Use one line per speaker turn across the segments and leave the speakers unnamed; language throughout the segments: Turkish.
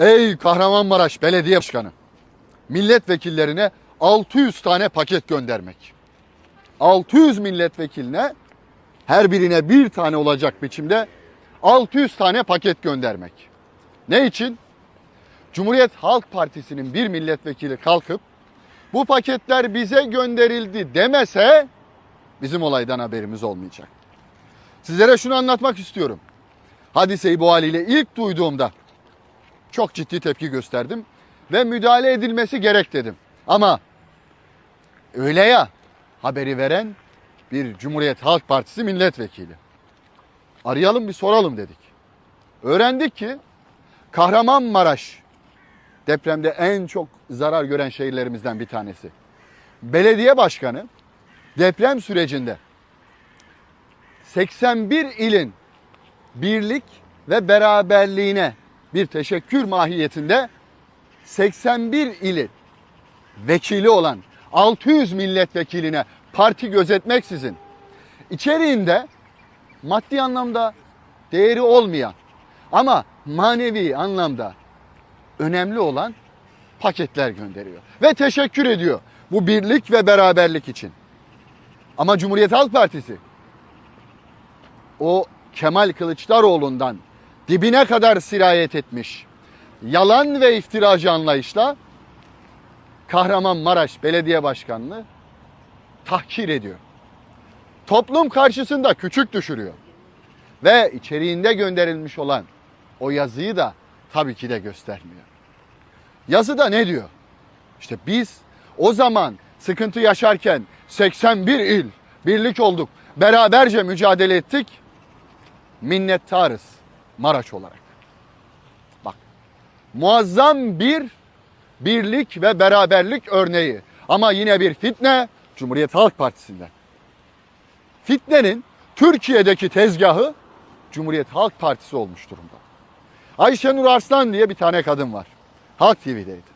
Ey Kahramanmaraş Belediye Başkanı. Milletvekillerine 600 tane paket göndermek. 600 milletvekiline her birine bir tane olacak biçimde 600 tane paket göndermek. Ne için? Cumhuriyet Halk Partisi'nin bir milletvekili kalkıp bu paketler bize gönderildi demese bizim olaydan haberimiz olmayacak. Sizlere şunu anlatmak istiyorum. Hadiseyi bu haliyle ilk duyduğumda çok ciddi tepki gösterdim ve müdahale edilmesi gerek dedim. Ama öyle ya haberi veren bir Cumhuriyet Halk Partisi milletvekili. Arayalım bir soralım dedik. Öğrendik ki Kahramanmaraş depremde en çok zarar gören şehirlerimizden bir tanesi. Belediye başkanı deprem sürecinde 81 ilin birlik ve beraberliğine bir teşekkür mahiyetinde 81 ilin vekili olan 600 milletvekiline parti gözetmeksizin içeriğinde maddi anlamda değeri olmayan ama manevi anlamda önemli olan paketler gönderiyor ve teşekkür ediyor bu birlik ve beraberlik için. Ama Cumhuriyet Halk Partisi o Kemal Kılıçdaroğlu'ndan dibine kadar sirayet etmiş yalan ve iftiracı anlayışla Kahramanmaraş Belediye Başkanlığı tahkir ediyor. Toplum karşısında küçük düşürüyor. Ve içeriğinde gönderilmiş olan o yazıyı da tabii ki de göstermiyor. Yazıda ne diyor? İşte biz o zaman sıkıntı yaşarken 81 il birlik olduk. Beraberce mücadele ettik. Minnettarız Maraş olarak. Bak muazzam bir birlik ve beraberlik örneği. Ama yine bir fitne Cumhuriyet Halk Partisi'nden. Fitnenin Türkiye'deki tezgahı Cumhuriyet Halk Partisi olmuş durumda. Ayşenur Arslan diye bir tane kadın var. Halk TV'deydi.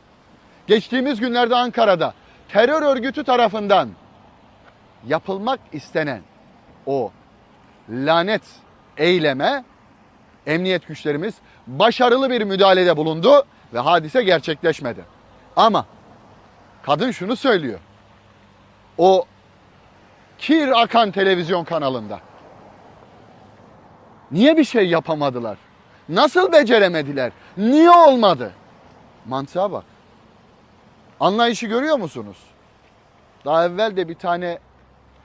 Geçtiğimiz günlerde Ankara'da terör örgütü tarafından yapılmak istenen o lanet eyleme emniyet güçlerimiz başarılı bir müdahalede bulundu ve hadise gerçekleşmedi. Ama kadın şunu söylüyor. O kir akan televizyon kanalında. Niye bir şey yapamadılar? Nasıl beceremediler? Niye olmadı? Mantığa bak. Anlayışı görüyor musunuz? Daha evvel de bir tane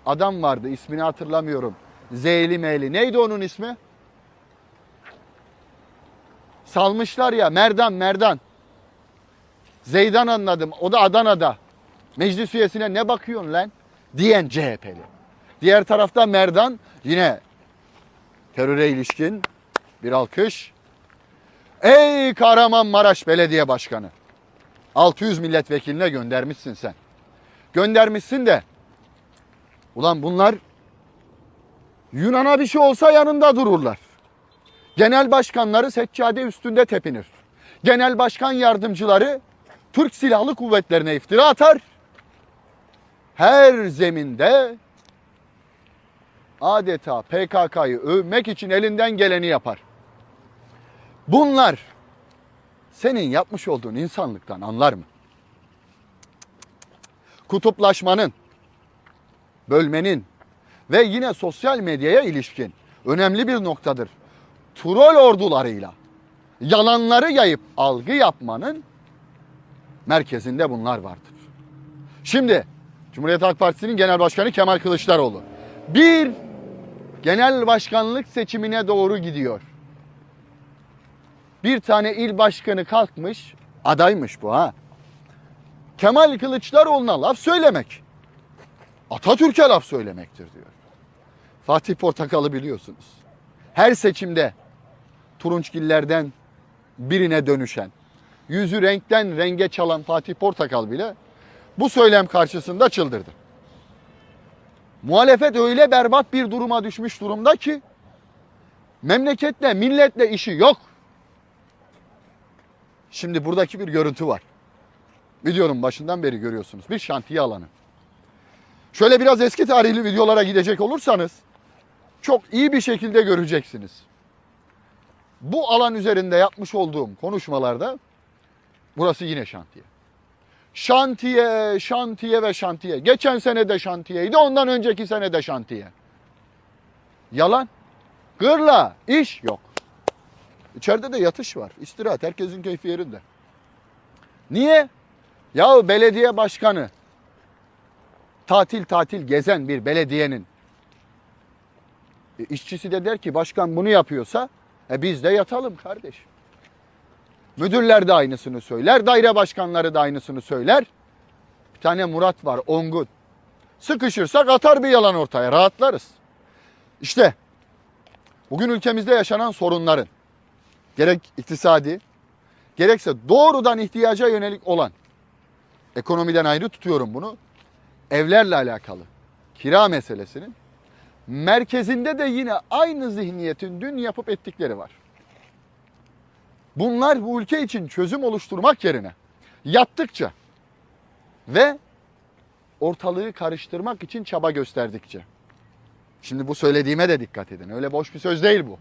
adam vardı ismini hatırlamıyorum. Zeyli meyli. Neydi onun ismi? Salmışlar ya Merdan Merdan. Zeydan anladım. O da Adana'da. Meclis üyesine ne bakıyorsun lan? Diyen CHP'li. Diğer tarafta Merdan yine teröre ilişkin bir alkış. Ey Kahramanmaraş Belediye Başkanı. 600 milletvekiline göndermişsin sen. Göndermişsin de ulan bunlar Yunan'a bir şey olsa yanında dururlar. Genel başkanları seccade üstünde tepinir. Genel başkan yardımcıları Türk Silahlı Kuvvetlerine iftira atar. Her zeminde adeta PKK'yı övmek için elinden geleni yapar. Bunlar senin yapmış olduğun insanlıktan anlar mı? Kutuplaşmanın, bölmenin ve yine sosyal medyaya ilişkin önemli bir noktadır. Troll ordularıyla yalanları yayıp algı yapmanın merkezinde bunlar vardır. Şimdi Cumhuriyet Halk Partisi'nin Genel Başkanı Kemal Kılıçdaroğlu bir genel başkanlık seçimine doğru gidiyor. Bir tane il başkanı kalkmış, adaymış bu ha. Kemal Kılıçdaroğlu'na laf söylemek, Atatürk'e laf söylemektir diyor. Fatih Portakal'ı biliyorsunuz. Her seçimde turunçgillerden birine dönüşen, yüzü renkten renge çalan Fatih Portakal bile bu söylem karşısında çıldırdı. Muhalefet öyle berbat bir duruma düşmüş durumda ki memleketle, milletle işi yok. Şimdi buradaki bir görüntü var. Videonun başından beri görüyorsunuz. Bir şantiye alanı. Şöyle biraz eski tarihli videolara gidecek olursanız çok iyi bir şekilde göreceksiniz. Bu alan üzerinde yapmış olduğum konuşmalarda Burası yine şantiye. Şantiye, şantiye ve şantiye. Geçen sene de şantiyeydi, ondan önceki sene de şantiye. Yalan. Gırla, iş yok. İçeride de yatış var, istirahat, herkesin keyfi yerinde. Niye? Yahu belediye başkanı, tatil tatil gezen bir belediyenin e, işçisi de der ki başkan bunu yapıyorsa e biz de yatalım kardeşim. Müdürler de aynısını söyler, daire başkanları da aynısını söyler. Bir tane Murat var, Ongun. Sıkışırsak atar bir yalan ortaya, rahatlarız. İşte bugün ülkemizde yaşanan sorunların gerek iktisadi, gerekse doğrudan ihtiyaca yönelik olan ekonomiden ayrı tutuyorum bunu. Evlerle alakalı kira meselesinin merkezinde de yine aynı zihniyetin dün yapıp ettikleri var. Bunlar bu ülke için çözüm oluşturmak yerine yattıkça ve ortalığı karıştırmak için çaba gösterdikçe. Şimdi bu söylediğime de dikkat edin. Öyle boş bir söz değil bu.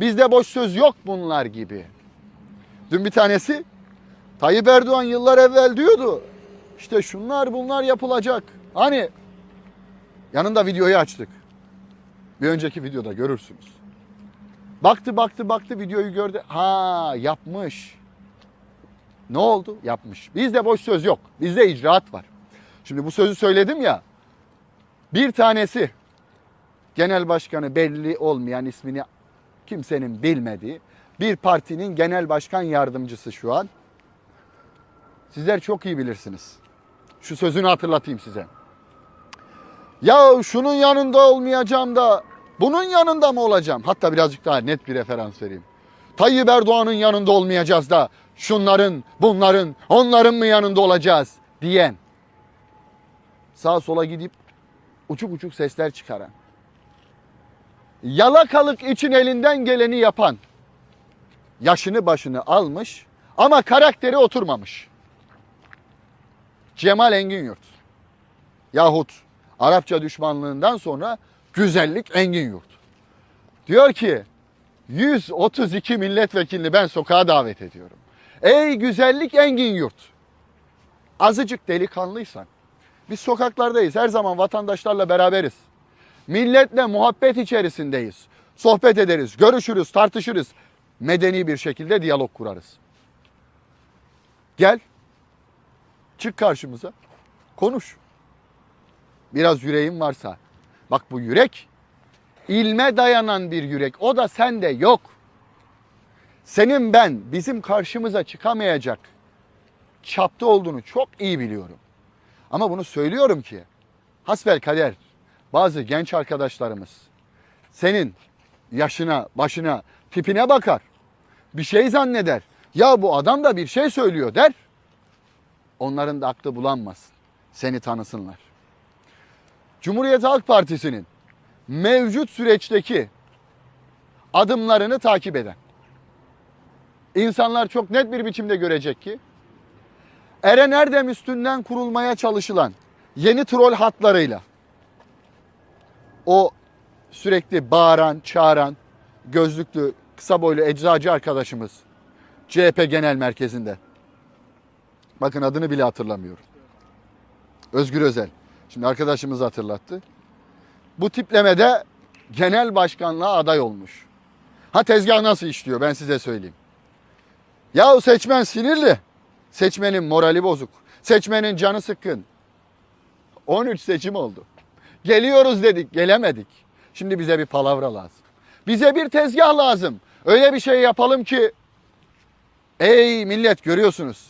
Bizde boş söz yok bunlar gibi. Dün bir tanesi Tayyip Erdoğan yıllar evvel diyordu. İşte şunlar bunlar yapılacak. Hani yanında videoyu açtık. Bir önceki videoda görürsünüz. Baktı baktı baktı videoyu gördü. Ha yapmış. Ne oldu? Yapmış. Bizde boş söz yok. Bizde icraat var. Şimdi bu sözü söyledim ya. Bir tanesi genel başkanı belli olmayan ismini kimsenin bilmediği bir partinin genel başkan yardımcısı şu an. Sizler çok iyi bilirsiniz. Şu sözünü hatırlatayım size. Ya şunun yanında olmayacağım da bunun yanında mı olacağım? Hatta birazcık daha net bir referans vereyim. Tayyip Erdoğan'ın yanında olmayacağız da şunların, bunların, onların mı yanında olacağız diyen. Sağa sola gidip uçuk uçuk sesler çıkaran. Yalakalık için elinden geleni yapan. Yaşını başını almış ama karakteri oturmamış. Cemal Engin Yurt. Yahut Arapça düşmanlığından sonra güzellik Engin Yurt. Diyor ki 132 milletvekilini ben sokağa davet ediyorum. Ey güzellik Engin Yurt. Azıcık delikanlıysan. Biz sokaklardayız. Her zaman vatandaşlarla beraberiz. Milletle muhabbet içerisindeyiz. Sohbet ederiz, görüşürüz, tartışırız. Medeni bir şekilde diyalog kurarız. Gel. Çık karşımıza. Konuş. Biraz yüreğin varsa. Bak bu yürek ilme dayanan bir yürek. O da sende yok. Senin ben bizim karşımıza çıkamayacak çapta olduğunu çok iyi biliyorum. Ama bunu söylüyorum ki hasbel kader bazı genç arkadaşlarımız senin yaşına, başına, tipine bakar. Bir şey zanneder. Ya bu adam da bir şey söylüyor der. Onların da aklı bulanmasın. Seni tanısınlar. Cumhuriyet Halk Partisi'nin mevcut süreçteki adımlarını takip eden insanlar çok net bir biçimde görecek ki Eren Erdem üstünden kurulmaya çalışılan yeni troll hatlarıyla o sürekli bağıran, çağıran, gözlüklü, kısa boylu eczacı arkadaşımız CHP Genel Merkezi'nde. Bakın adını bile hatırlamıyorum. Özgür Özel. Şimdi arkadaşımız hatırlattı. Bu tiplemede genel başkanlığa aday olmuş. Ha tezgah nasıl işliyor ben size söyleyeyim. Yahu seçmen sinirli. Seçmenin morali bozuk. Seçmenin canı sıkkın. 13 seçim oldu. Geliyoruz dedik, gelemedik. Şimdi bize bir palavra lazım. Bize bir tezgah lazım. Öyle bir şey yapalım ki ey millet görüyorsunuz.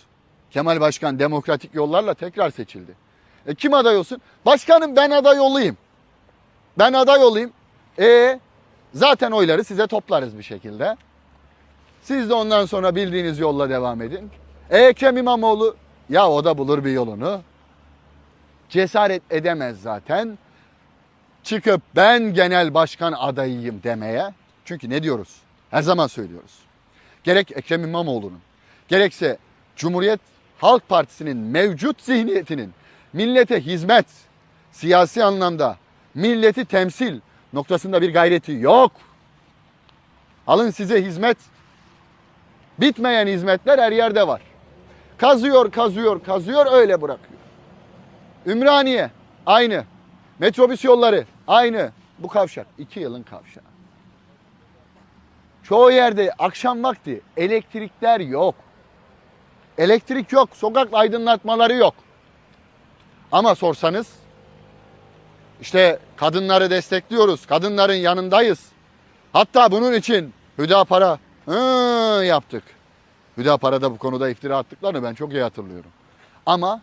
Kemal Başkan demokratik yollarla tekrar seçildi. E kim aday olsun? Başkanım ben aday olayım. Ben aday olayım. E zaten oyları size toplarız bir şekilde. Siz de ondan sonra bildiğiniz yolla devam edin. E Ekrem İmamoğlu ya o da bulur bir yolunu. Cesaret edemez zaten. Çıkıp ben genel başkan adayıyım demeye. Çünkü ne diyoruz? Her zaman söylüyoruz. Gerek Ekrem İmamoğlu'nun gerekse Cumhuriyet Halk Partisi'nin mevcut zihniyetinin millete hizmet, siyasi anlamda milleti temsil noktasında bir gayreti yok. Alın size hizmet. Bitmeyen hizmetler her yerde var. Kazıyor, kazıyor, kazıyor öyle bırakıyor. Ümraniye aynı. Metrobüs yolları aynı. Bu kavşak iki yılın kavşağı. Çoğu yerde akşam vakti elektrikler yok. Elektrik yok, sokak aydınlatmaları yok. Ama sorsanız işte kadınları destekliyoruz, kadınların yanındayız. Hatta bunun için Hüdapar'a hı, yaptık. Hüdapar'a da bu konuda iftira attıklarını ben çok iyi hatırlıyorum. Ama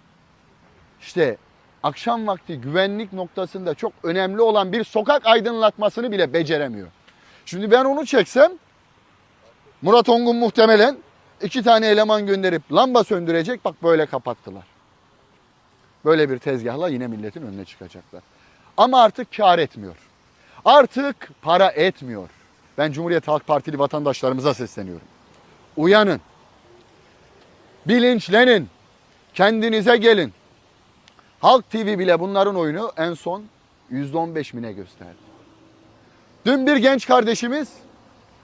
işte akşam vakti güvenlik noktasında çok önemli olan bir sokak aydınlatmasını bile beceremiyor. Şimdi ben onu çeksem Murat Ongun muhtemelen iki tane eleman gönderip lamba söndürecek bak böyle kapattılar. Böyle bir tezgahla yine milletin önüne çıkacaklar. Ama artık kar etmiyor. Artık para etmiyor. Ben Cumhuriyet Halk Partili vatandaşlarımıza sesleniyorum. Uyanın. Bilinçlenin. Kendinize gelin. Halk TV bile bunların oyunu en son %15 mine gösterdi. Dün bir genç kardeşimiz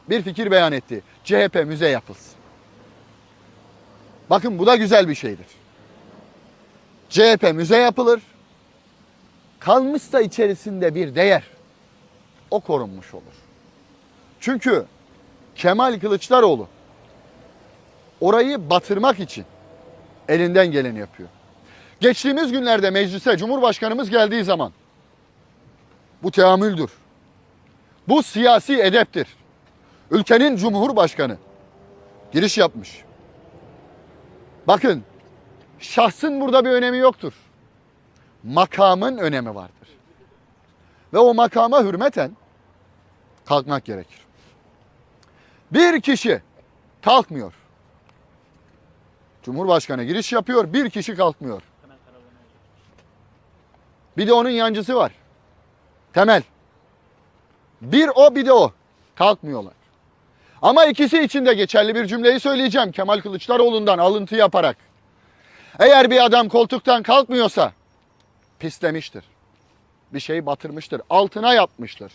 bir fikir beyan etti. CHP müze yapılsın. Bakın bu da güzel bir şeydir. CHP müze yapılır. Kalmışsa içerisinde bir değer. O korunmuş olur. Çünkü Kemal Kılıçdaroğlu orayı batırmak için elinden geleni yapıyor. Geçtiğimiz günlerde meclise Cumhurbaşkanımız geldiği zaman bu teamüldür. Bu siyasi edeptir. Ülkenin Cumhurbaşkanı giriş yapmış. Bakın şahsın burada bir önemi yoktur. Makamın önemi vardır. Ve o makama hürmeten kalkmak gerekir. Bir kişi kalkmıyor. Cumhurbaşkanı giriş yapıyor, bir kişi kalkmıyor. Bir de onun yancısı var. Temel. Bir o bir de o. Kalkmıyorlar. Ama ikisi için de geçerli bir cümleyi söyleyeceğim Kemal Kılıçdaroğlu'ndan alıntı yaparak. Eğer bir adam koltuktan kalkmıyorsa pislemiştir. Bir şey batırmıştır. Altına yapmıştır.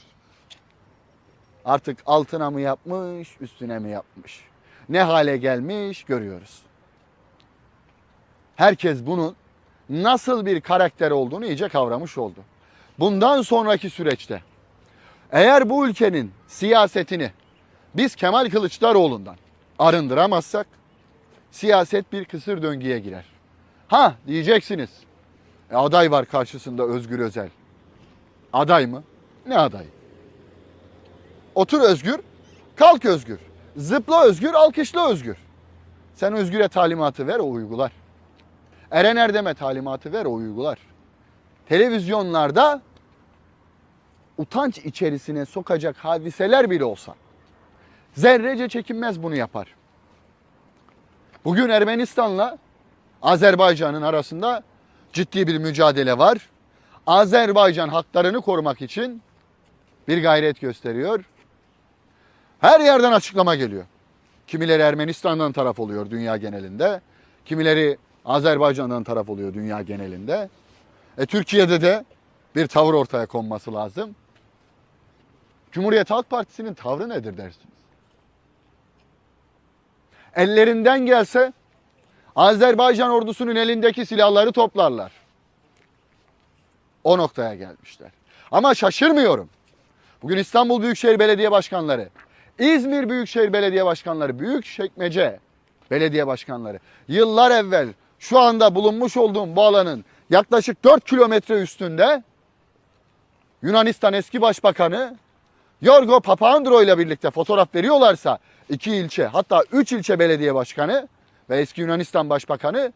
Artık altına mı yapmış, üstüne mi yapmış? Ne hale gelmiş görüyoruz. Herkes bunun nasıl bir karakter olduğunu iyice kavramış oldu. Bundan sonraki süreçte eğer bu ülkenin siyasetini biz Kemal Kılıçdaroğlu'ndan arındıramazsak siyaset bir kısır döngüye girer. Ha diyeceksiniz. E, aday var karşısında Özgür Özel. Aday mı? Ne aday? Otur Özgür, kalk Özgür. Zıpla Özgür, alkışla Özgür. Sen Özgür'e talimatı ver, o uygular. Eren Erdem'e talimatı ver, o uygular. Televizyonlarda utanç içerisine sokacak hadiseler bile olsa zerrece çekinmez bunu yapar. Bugün Ermenistan'la Azerbaycan'ın arasında ciddi bir mücadele var. Azerbaycan haklarını korumak için bir gayret gösteriyor. Her yerden açıklama geliyor. Kimileri Ermenistan'dan taraf oluyor dünya genelinde. Kimileri Azerbaycan'dan taraf oluyor dünya genelinde. E, Türkiye'de de bir tavır ortaya konması lazım. Cumhuriyet Halk Partisi'nin tavrı nedir dersiniz? Ellerinden gelse Azerbaycan ordusunun elindeki silahları toplarlar. O noktaya gelmişler. Ama şaşırmıyorum. Bugün İstanbul Büyükşehir Belediye Başkanları, İzmir Büyükşehir Belediye Başkanları, Büyükçekmece Belediye Başkanları yıllar evvel şu anda bulunmuş olduğum bu alanın yaklaşık 4 kilometre üstünde Yunanistan eski başbakanı Yorgo Papandreou ile birlikte fotoğraf veriyorlarsa iki ilçe hatta üç ilçe belediye başkanı ve eski Yunanistan başbakanı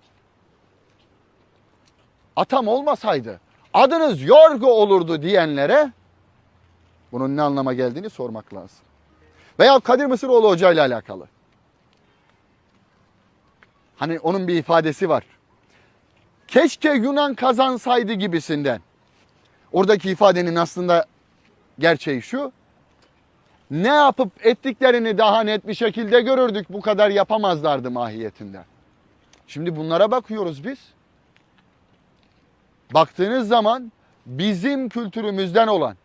atam olmasaydı adınız Yorgo olurdu diyenlere bunun ne anlama geldiğini sormak lazım. Veya Kadir Mısıroğlu Hoca ile alakalı. Hani onun bir ifadesi var. Keşke Yunan kazansaydı gibisinden. Oradaki ifadenin aslında gerçeği şu. Ne yapıp ettiklerini daha net bir şekilde görürdük. Bu kadar yapamazlardı mahiyetinde. Şimdi bunlara bakıyoruz biz. Baktığınız zaman bizim kültürümüzden olan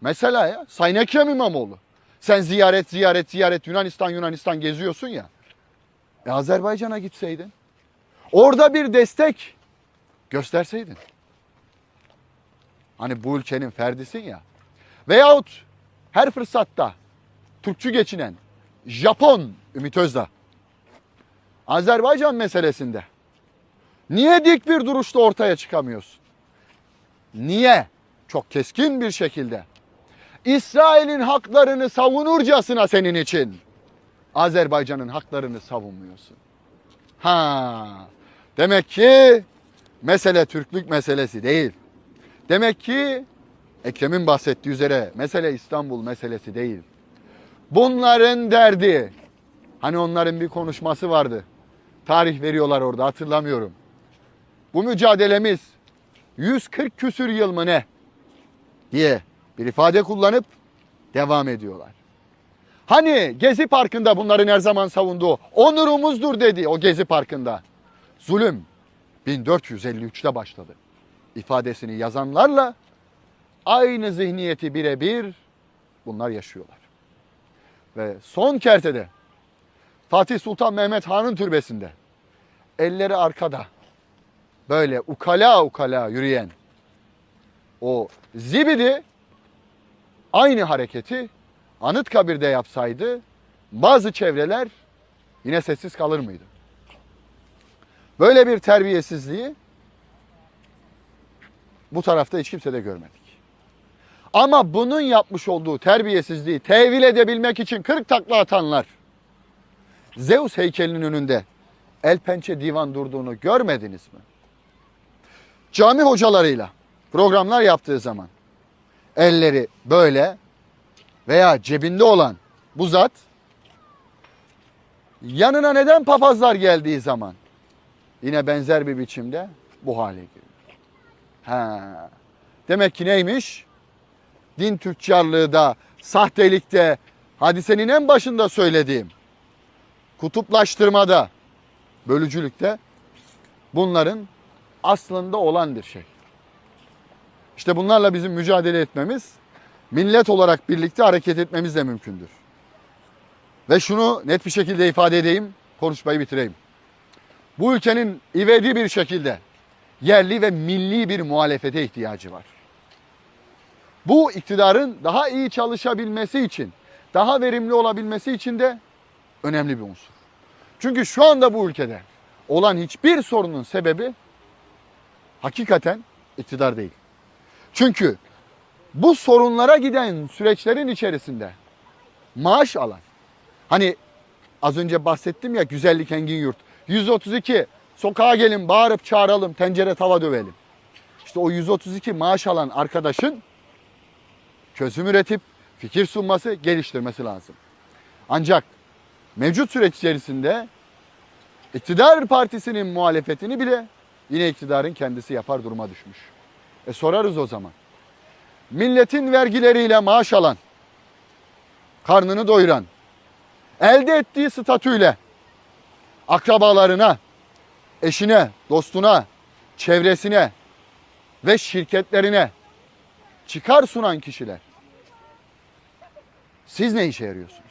mesela ya Sayın Ekrem İmamoğlu. Sen ziyaret ziyaret ziyaret Yunanistan Yunanistan geziyorsun ya. E Azerbaycan'a gitseydin. Orada bir destek gösterseydin. Hani bu ülkenin ferdisin ya. Veyahut her fırsatta Türkçü geçinen Japon Ümit Özdağ Azerbaycan meselesinde niye dik bir duruşta ortaya çıkamıyorsun? Niye? Çok keskin bir şekilde İsrail'in haklarını savunurcasına senin için Azerbaycan'ın haklarını savunmuyorsun. Ha, demek ki mesele Türklük meselesi değil. Demek ki Ekrem'in bahsettiği üzere mesele İstanbul meselesi değil. Bunların derdi, hani onların bir konuşması vardı. Tarih veriyorlar orada hatırlamıyorum. Bu mücadelemiz 140 küsür yıl mı ne diye bir ifade kullanıp devam ediyorlar. Hani Gezi Parkı'nda bunların her zaman savunduğu onurumuzdur dedi o Gezi Parkı'nda. Zulüm 1453'te başladı. İfadesini yazanlarla aynı zihniyeti birebir bunlar yaşıyorlar. Ve son kertede Fatih Sultan Mehmet Han'ın türbesinde elleri arkada böyle ukala ukala yürüyen o zibidi aynı hareketi Anıtkabir'de yapsaydı bazı çevreler yine sessiz kalır mıydı? Böyle bir terbiyesizliği bu tarafta hiç kimse de görmedik. Ama bunun yapmış olduğu terbiyesizliği tevil edebilmek için 40 takla atanlar Zeus heykelinin önünde el pençe divan durduğunu görmediniz mi? Cami hocalarıyla programlar yaptığı zaman elleri böyle veya cebinde olan bu zat yanına neden papazlar geldiği zaman yine benzer bir biçimde bu hale geliyor. Ha. Demek ki neymiş? Din tüccarlığı da, sahtelikte, hadisenin en başında söylediğim kutuplaştırmada, bölücülükte bunların aslında olan bir şey. İşte bunlarla bizim mücadele etmemiz, millet olarak birlikte hareket etmemiz de mümkündür. Ve şunu net bir şekilde ifade edeyim, konuşmayı bitireyim. Bu ülkenin ivedi bir şekilde yerli ve milli bir muhalefete ihtiyacı var. Bu iktidarın daha iyi çalışabilmesi için, daha verimli olabilmesi için de önemli bir unsur. Çünkü şu anda bu ülkede olan hiçbir sorunun sebebi hakikaten iktidar değil. Çünkü bu sorunlara giden süreçlerin içerisinde maaş alan, hani az önce bahsettim ya güzellik engin yurt, 132 sokağa gelin bağırıp çağıralım, tencere tava dövelim. İşte o 132 maaş alan arkadaşın çözüm üretip fikir sunması, geliştirmesi lazım. Ancak mevcut süreç içerisinde iktidar partisinin muhalefetini bile yine iktidarın kendisi yapar duruma düşmüş. E sorarız o zaman. Milletin vergileriyle maaş alan, karnını doyuran, elde ettiği statüyle akrabalarına, eşine, dostuna, çevresine ve şirketlerine çıkar sunan kişiler. Siz ne işe yarıyorsunuz?